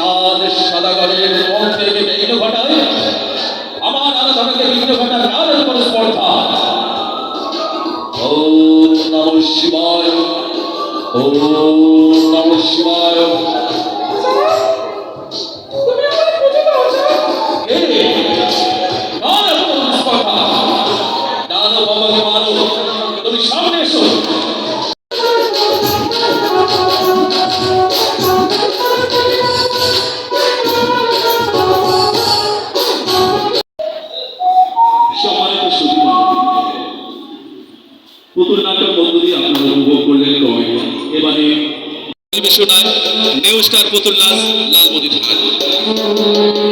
বিশাল সদাগরের মধ্যে বিঘ্ন ঘটায়। আমার আরাধনাকে বিঘ্ন ঘটায় তাদের এত স্পর্ধা। ও নম শিবায়, ও নম শিবায়। পরিবেশনায় নিউ স্টার পুতুল নাচ লালমনির হাট